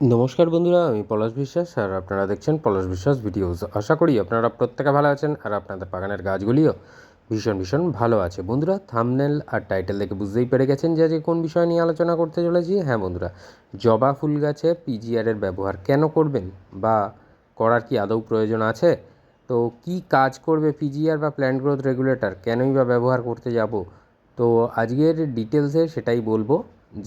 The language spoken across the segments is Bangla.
নমস্কার বন্ধুরা, আমি পলাশ বিশ্বাস আর আপনারা দেখছেন পলাশ বিশ্বাস ভিডিওস। আশা করি আপনারা প্রত্যেকে ভালো আছেন আর আপনাদের বাগানের গাছগুলিও ভীষণ ভীষণ ভালো আছে। বন্ধুরা থামনেল আর টাইটেল দেখে বুঝতেই পেরে গেছেন যে আজকে কোন বিষয় নিয়ে আলোচনা করতে চলেছি। হ্যাঁ বন্ধুরা, জবা ফুল গাছে পিজিআরের ব্যবহার কেন করবেন বা করার কি আদৌ প্রয়োজন আছে? তো কি কাজ করবে পিজিআর বা প্ল্যান্ট গ্রোথ রেগুলেটর কেনই বা ব্যবহার করতে যাব? তো আজকের ডিটেলসে সেটাই বলব।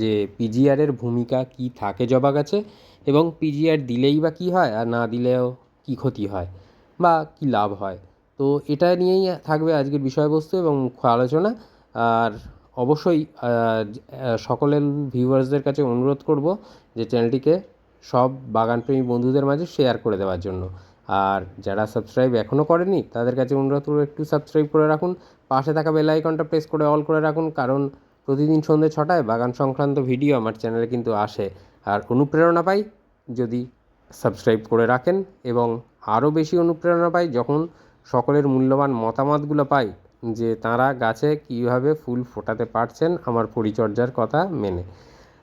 যে পিজিআরের ভূমিকা কি থাকে জবা গাছে এবং পিজিআর দিলেই বা কী হয় আর না দিলেও কী ক্ষতি হয় বা কী লাভ হয়। তো এটা নিয়েই থাকবে আজকের বিষয়বস্তু এবং মুখ্য আলোচনা। আর অবশ্যই সকলের ভিউয়ার্সদের কাছে অনুরোধ করব যে চ্যানেলটিকে সব বাগানপ্রেমী বন্ধুদের মাঝে শেয়ার করে দেওয়ার জন্য। আর যারা সাবস্ক্রাইব এখনও করেনি, তাদের কাছে অনুরোধ করব একটু সাবস্ক্রাইব করে রাখুন। পাশে থাকা বেল আইকনটা প্রেস করে অল করে রাখুন, কারণ প্রতিদিন সন্ধ্যে ছটায় বাগান সংক্রান্ত ভিডিও আমার চ্যানেলে কিন্তু আসে। আর অনুপ্রেরণা পাই যদি সাবস্ক্রাইব করে রাখেন এবং আরও বেশি অনুপ্রেরণা পাই যখন সকলের মূল্যবান মতামতগুলো পাই যে তারা গাছে কীভাবে ফুল ফোটাতে পারছেন আমার পরিচর্যার কথা মেনে।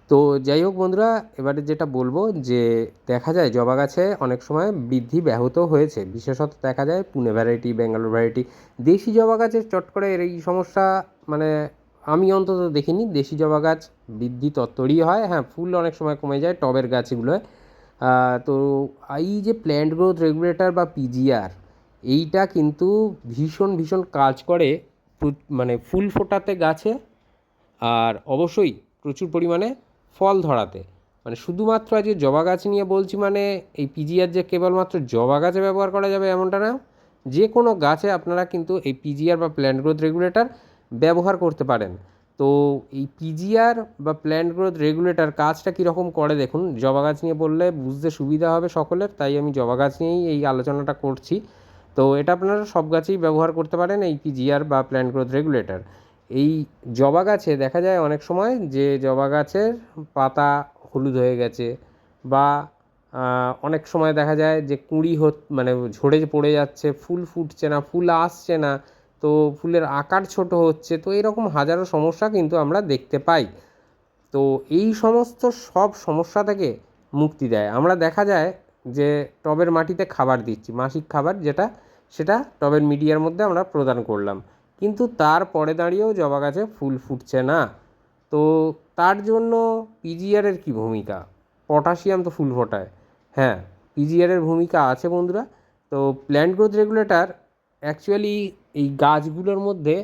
তো যাই হোক বন্ধুরা, এবারে যেটা বলব যে দেখা যায় জবা গাছে অনেক সময় বৃদ্ধি ব্যাহত হয়েছে। বিশেষত দেখা যায় পুনে ভ্যারাইটি, ব্যাঙ্গালোর ভ্যারাইটি। দেশি জবা গাছের চট করে এই সমস্যা মানে আমি অন্তত দেখিনি। দেশি জবা গাছ বৃদ্ধি তত্ত্বরই হয়। হ্যাঁ ফুল অনেক সময় কমে যায় টবের গাছগুলোয়। তো এই যে প্ল্যান্ট গ্রোথ রেগুলেটর বা পিজিআর এইটা কিন্তু ভীষণ ভীষণ কাজ করে মানে ফুল ফোটাতে গাছে আর অবশ্যই প্রচুর পরিমাণে ফল ধরাতে। মানে শুধুমাত্র আজকে জবা গাছ নিয়ে বলছি মানে এই পিজিআর যে কেবলমাত্র জবা গাছে ব্যবহার করা যাবে এমনটা না। যে কোনো গাছে আপনারা কিন্তু এই পিজিআর বা প্ল্যান্ট গ্রোথ রেগুলেটর ব্যবহার করতে পারেন। তো এই পিজিআর বা প্ল্যান্ট গ্রোথ রেগুলেটর কাজটা কীরকম করে দেখুন। জবা গাছ নিয়ে বললে বুঝতে সুবিধা হবে সকলের, তাই আমি জবা গাছ নিয়েই এই আলোচনাটা করছি। তো এটা আপনারা সব গাছেই ব্যবহার করতে পারেন এই পিজিআর বা প্ল্যান্ট গ্রোথ রেগুলেটর এই জবা গাছে দেখা যায় অনেক সময় যে জবা গাছের পাতা হলুদ হয়ে গেছে বা অনেক সময় দেখা যায় যে কুঁড়ি মানে ঝরে পড়ে যাচ্ছে, ফুল ফুটছে না, ফুল আসছে না। তো ফুলের আকার ছোট হচ্ছে, তো এরকম হাজারো সমস্যা কিন্তু আমরা দেখতে পাই। তো এই সমস্ত সব সমস্যা থেকে মুক্তি দেয়। আমরা দেখা যায় যে টবের মাটিতে খাবার দিচ্ছি, মাসিক খাবার যেটা, সেটা টবের মিডিয়ার মধ্যে আমরা প্রদান করলাম। কিন্তু তার পরে দাঁড়িয়েও জবা গাছে ফুল ফুটছে না। তো তার জন্য পিজিআরের কী ভূমিকা? পটাশিয়াম তো ফুল ফোটায়। হ্যাঁ পিজিআরের ভূমিকা আছে বন্ধুরা। তো প্ল্যান্ট গ্রোথ রেগুলেটর অ্যাকচুয়ালি এই গাছগুলোর মধ্যে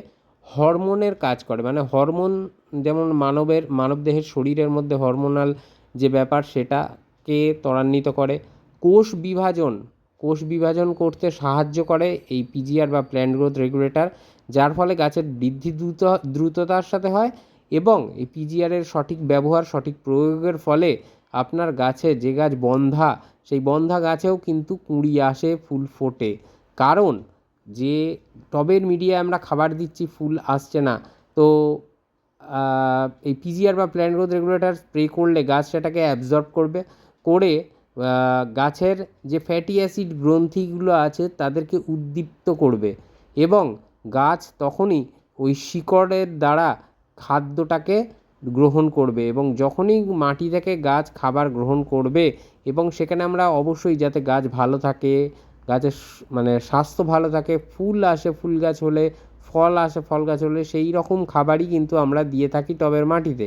হরমোনের কাজ করে। মানে হরমোন যেমন মানবের, মানবদেহের শরীরের মধ্যে হরমোনাল যে ব্যাপার সেটাকে ত্বরান্বিত করে। কোষ বিভাজন কোষ বিভাজন করতে সাহায্য করে এই পিজিআর বা প্ল্যান্ট গ্রোথ রেগুলেটর যার ফলে গাছের বৃদ্ধি দ্রুত, দ্রুততার সাথে হয় এবং এই পিজিআরের সঠিক ব্যবহার, সঠিক প্রয়োগের ফলে আপনার গাছে যে গাছ বন্ধা, সেই বন্ধা গাছেও কিন্তু কুঁড়ি আসে, ফুল ফোটে। কারণ যে টবের মিডিয়ায় আমরা খাবার দিচ্ছি, ফুল আসছে না। তো এই পিজিআর বা প্ল্যান্ট গ্রোথ রেগুলেটর স্প্রে করলে গাছ সেটাকে অ্যাবজর্ব করবে, করে গাছের যে ফ্যাটি অ্যাসিড গ্রন্থিগুলো আছে তাদেরকে উদ্দীপ্ত করবে এবং গাছ তখনই ওই শিকড়ের দ্বারা খাদ্যটাকে গ্রহণ করবে এবং যখনই মাটি থেকে গাছ খাবার গ্রহণ করবে এবং সেখানে আমরা অবশ্যই যাতে গাছ ভালো থাকে গাছের মানে স্বাস্থ্য ভালো থাকে, ফুল আসে, ফুল গাছ হলে, ফল আসে, ফল গাছ হলে সেই রকম খাবারই কিন্তু আমরা দিয়ে থাকি টবের মাটিতে।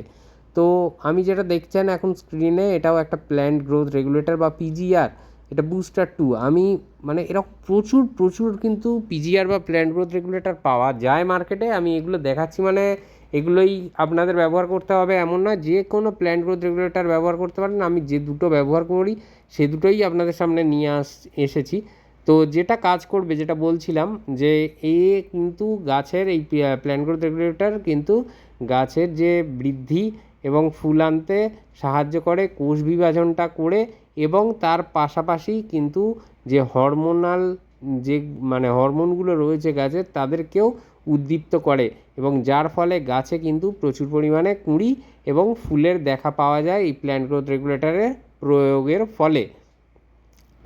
তো আমি যেটা দেখছেন এখন স্ক্রিনে এটাও একটা প্ল্যান্ট গ্রোথ রেগুলেটর বা পিজিআর এটা বুস্টার টু আমি মানে এরকম প্রচুর প্রচুর কিন্তু পিজিআর বা প্ল্যান্ট গ্রোথ রেগুলেটর পাওয়া যায় মার্কেটে আমি এগুলো দেখাচ্ছি মানে এগুলোই আপনাদের ব্যবহার করতে হবে, এমন নয়, যে কোনো প্ল্যান্ট গ্রোথ রেগুলেটর ব্যবহার করতে পারেন। আমি যে দুটো ব্যবহার করি, সে দুটোই আপনাদের সামনে নিয়ে আস, এসেছি। তো যেটা কাজ করবে, যেটা বলছিলাম যে এ কিন্তু গাছের এই প্ল্যান্ট গ্রোথ রেগুলেটর কিন্তু গাছের যে বৃদ্ধি এবং ফুল আনতে সাহায্য করে, কোষ বিভাজনটা করে এবং তার পাশাপাশি কিন্তু যে হরমোনাল যে মানে হরমোনগুলো রয়েছে গাছের তাদেরকেও উদ্দীপ্ত করে এবং যার ফলে গাছে কিন্তু প্রচুর পরিমাণে কুঁড়ি এবং ফুলের দেখা পাওয়া যায় এই প্ল্যান্ট গ্রোথ রেগুলেটরের প্রয়োগের ফলে।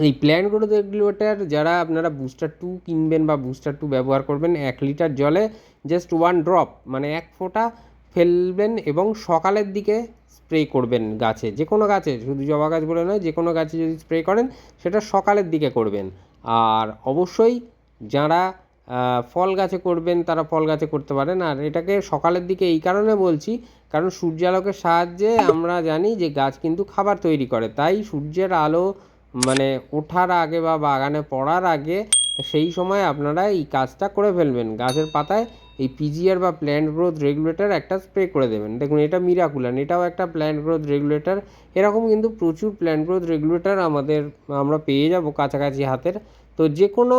এই প্ল্যান্ট গ্রোথ রেগুলেটর যারা আপনারা বুস্টার টু কিনবেন বা বুস্টার টু ব্যবহার করবেন, এক লিটার জলে জাস্ট ওয়ান ড্রপ মানে এক ফোঁটা ফেলবেন এবং সকালের দিকে স্প্রে করবেন গাছে, যে কোনো গাছে, শুধু জবা গাছ বলে নয়, যে কোনো গাছে যদি স্প্রে করেন, সেটা সকালের দিকে করবেন। আর অবশ্যই যারা ফল গাছে করবেন, তারা ফল গাছে করতে পারেন। আর এটাকে সকালের দিকে এই কারণে বলছি, কারণ সূর্যালোকের সাহায্যে আমরা জানি যে গাছ কিন্তু খাবার তৈরি করে, তাই সূর্যের আলো মানে ওঠার আগে বা বাগানে পড়ার আগে সেই সময় আপনারা এই কাজটা করে ফেলবেন। গাছের পাতায় এই পিজিআর বা প্ল্যান্ট গ্রোথ রেগুলেটর একটা স্প্রে করে দেবেন। দেখুন, এটা মিরাকুলান এটাও একটা প্ল্যান্ট গ্রোথ রেগুলেটর এরকম কিন্তু প্রচুর প্ল্যান্ট গ্রোথ রেগুলেটর আমাদের, আমরা পেয়ে যাব কাছাকাছি হাতের। তো যে কোনো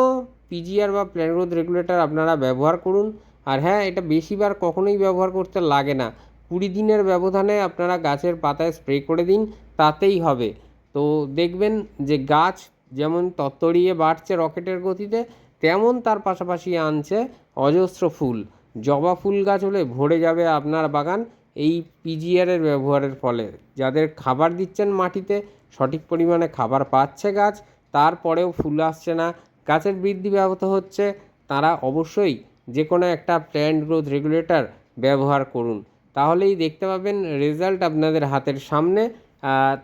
পিজিআর বা প্ল্যান্ট গ্রোথ রেগুলেটর আপনারা ব্যবহার করুন। আর হ্যাঁ এটা বেশিবার কখনোই ব্যবহার করতে লাগে না। কুড়ি দিনের ব্যবধানে আপনারা গাছের পাতায় স্প্রে করে দিন, তাতেই হবে। তো দেখবেন যে গাছ যেমন তত্তরিয়ে বাড়ছে রকেটের গতিতে, তেমন তার পাশাপাশি আনছে অজস্র ফুল। জবা ফুল গাছ হলে ভরে যাবে আপনার বাগান এই পিজিআরের ব্যবহারের ফলে। যাদের খাবার দিচ্ছেন মাটিতে, সঠিক পরিমাণে খাবার পাচ্ছে গাছ, তারপরেও ফুল আসছে না। গাছের বৃদ্ধি ব্যাহত হচ্ছে। তারা অবশ্যই যে কোনো একটা প্ল্যান্ট গ্রোথ রেগুলেটর ব্যবহার করুন। তাহলেই দেখতে পাবেন রেজাল্ট আপনাদের হাতের সামনে।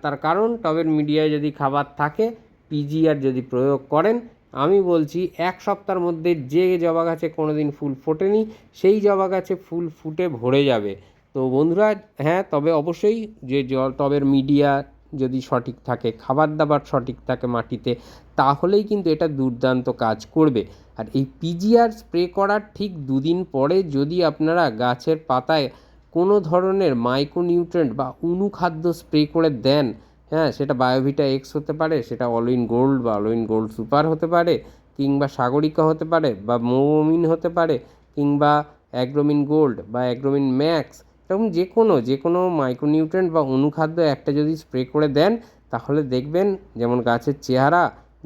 তার কারণ, টবের মিডিয়ায় যদি খাবার থাকে পিজিআর যদি প্রয়োগ করেন, আমি বলছি এক সপ্তাহের মধ্যে যে জবা গাছে কোনো দিন ফুল ফোটেনি, সেই জবা গাছে ফুল ফুটে ভরে যাবে। তো বন্ধুরা হ্যাঁ তবে অবশ্যই যে জল টবের মিডিয়া যদি সঠিক থাকে, খাবার দাবার সঠিক থাকে মাটিতে, তাহলেই কিন্তু এটা দুর্দান্ত কাজ করবে। আর এই পিজিআর স্প্রে করার ঠিক দুদিন পরে যদি আপনারা গাছের পাতায় কোনো ধরনের মাইক্রোনিউট্রেন্ট বা অনুখাদ্য স্প্রে করে দেন হ্যাঁ সেটা বায়োভিটা এক্স হতে পারে, সেটা অলউইন গোল্ড বা অলউইন গোল্ড সুপার হতে পারে, কিংবা সাগরিকা হতে পারে, বা মৌমিন হতে পারে, কিংবা অ্যাগ্রোমিন গোল্ড বা অ্যাগ্রোমিন ম্যাক্স এরকম যে কোনো যে কোনো মাইক্রোনিউট্রেন্ট বা অনুখাদ্য একটা যদি স্প্রে করে দেন, তাহলে দেখবেন যেমন গাছের চেহারা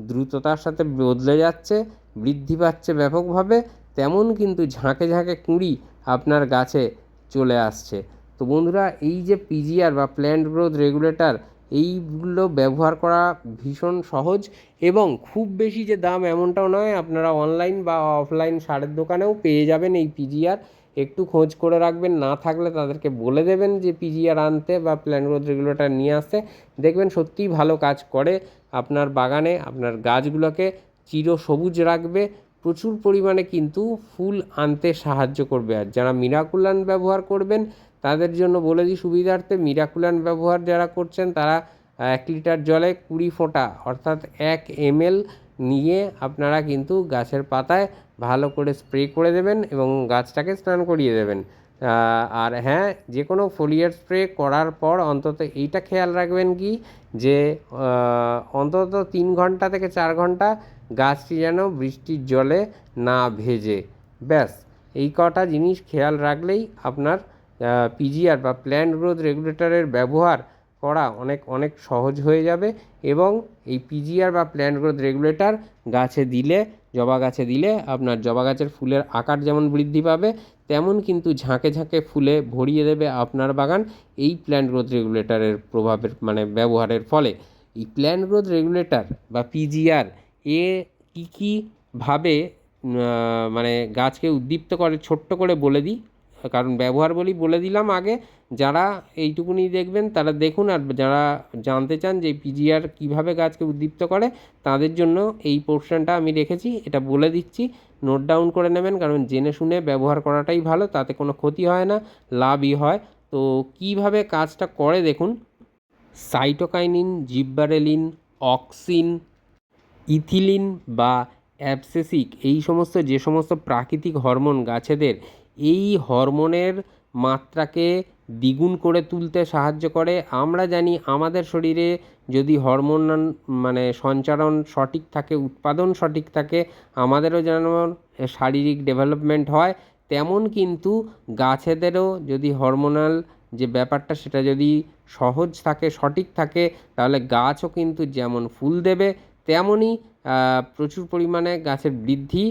দ্রুততার সাথে বদলে যাচ্ছে, বৃদ্ধি পাচ্ছে ব্যাপকভাবে, তেমন কিন্তু ঝাঁকে ঝাঁকে কুঁড়ি আপনার গাছে চলে আসছে। তো বন্ধুরা, এই যে পিজিআর বা প্ল্যান্ট গ্রোথ রেগুলেটর এইগুলো ব্যবহার করা ভীষণ সহজ এবং খুব বেশি যে দাম এমনটাও নয়, আপনারা অনলাইন বা অফলাইন সারের দোকানেও পেয়ে যাবেন এই পিজিআর একটু খোঁজ করে রাখবেন, না থাকলে তাদেরকে বলে দেবেন যে পিজিআর আনতে বা প্ল্যান্ট গ্রোথ রেগুলেটর নিয়ে আসতে। দেখবেন সত্যিই ভালো কাজ করে আপনার বাগানে, আপনার গাছগুলোকে চির সবুজ রাখবে প্রচুর পরিমাণে কিন্তু ফুল আনতে সাহায্য করবে। আর যারা মিরাকুলান ব্যবহার করবেন, তাদের জন্য বলে দিই সুবিধার্থে মিরাকুলান ব্যবহার যারা করছেন, তারা এক লিটার জলে কুড়ি ফোঁটা অর্থাৎ এক এমএল নিয়ে আপনারা কিন্তু গাছের পাতায় ভালো করে স্প্রে করে দেবেন এবং গাছটাকে স্নান করিয়ে দেবেন। আর হ্যাঁ যে কোনো ফোলিয়ার স্প্রে করার পর অন্তত এইটা খেয়াল রাখবেন কি? যে অন্তত তিন ঘণ্টা থেকে চার ঘণ্টা গাছটি যেন বৃষ্টির জলে না ভেজে। ব্যাস, এই কটা জিনিস খেয়াল রাখলেই আপনার পিজিআর বা প্ল্যান্ট গ্রোথ রেগুলেটরের ব্যবহার করা অনেক অনেক সহজ হয়ে যাবে এবং এই পিজিআর বা প্ল্যান্ট গ্রোথ রেগুলেটর গাছে দিলে, জবা গাছে দিলে আপনার জবা গাছের ফুলের আকার যেমন বৃদ্ধি পাবে, তেমন কিন্তু ঝাঁকে ঝাঁকে ফুলে ভরিয়ে দেবে আপনার বাগান এই প্ল্যান্ট গ্রোথ রেগুলেটরের প্রভাবের মানে ব্যবহারের ফলে। এই প্ল্যান্ট গ্রোথ রেগুলেটর বা পিজিআর এ কী কীভাবে মানে গাছকে উদ্দীপ্ত করে, ছোট্ট করে বলে দিই। কারণ ব্যবহার বলি, বলে দিলাম আগে, যারা এইটুকুনি দেখবেন তারা দেখুন আর যারা জানতে চান যে পিজিআর কীভাবে গাছকে উদ্দীপ্ত করে, তাদের জন্য এই পোর্শনটা আমি রেখেছি, এটা বলে দিচ্ছি। নোট ডাউন করে নেবেন, কারণ জেনে শুনে ব্যবহার করাটাই ভালো, তাতে কোনো ক্ষতি হয় না, লাভই হয়। তো কীভাবে কাজটা করে দেখুন। সাইটোকাইনিন, জিব্বারেলিন, অক্সিন ইথিলিন বা অ্যাবসেসিক, এই সমস্ত যে সমস্ত প্রাকৃতিক হরমোন গাছেদের, এই হরমোনের মাত্রাকে দ্বিগুণ করে তুলতে সাহায্য করে। আমরা জানি আমাদের শরীরে যদি হরমোন মানে সঞ্চারণ সঠিক থাকে, উৎপাদন সঠিক থাকে, আমাদেরও যেমন শারীরিক ডেভেলপমেন্ট হয়, তেমন কিন্তু গাছেদেরও যদি হরমোনাল যে ব্যাপারটা, সেটা যদি সহজ থাকে, সঠিক থাকে, তাহলে গাছও কিন্তু যেমন ফুল দেবে তেমনই প্রচুর পরিমাণে গাছের বৃদ্ধি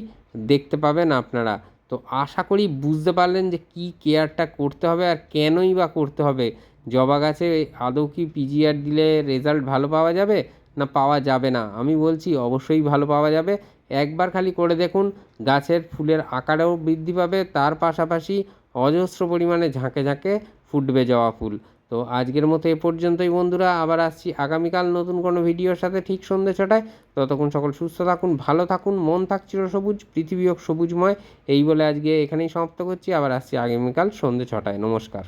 দেখতে পাবেন আপনারা। তো আশা করি বুঝতে পারলেন যে কী কেয়ারটা করতে হবে আর কেনই বা করতে হবে। জবা গাছে আদৌ কি পিজিআর দিলে রেজাল্ট ভালো পাওয়া যাবে না পাওয়া যাবে না? আমি বলছি অবশ্যই ভালো পাওয়া যাবে। একবার খালি করে দেখুন, গাছের ফুলের আকারেও বৃদ্ধি পাবে, তার পাশাপাশি অজস্র পরিমাণে ঝাঁকে ঝাঁকে ফুটবে জবা ফুল। তো আজকের মতো এ পর্যন্তই বন্ধুরা, আবার আসছি আগামীকাল নতুন কোনো ভিডিওর সাথে ঠিক সন্ধ্যে ছটায়। ততক্ষণ সকল সুস্থ থাকুন, ভালো থাকুন, মন থাকছিল সবুজ, পৃথিবী হোক সবুজময়। এই বলে আজকে এখানেই সমাপ্ত করছি, আবার আসছি আগামীকাল সন্ধ্যে ছটায়। নমস্কার।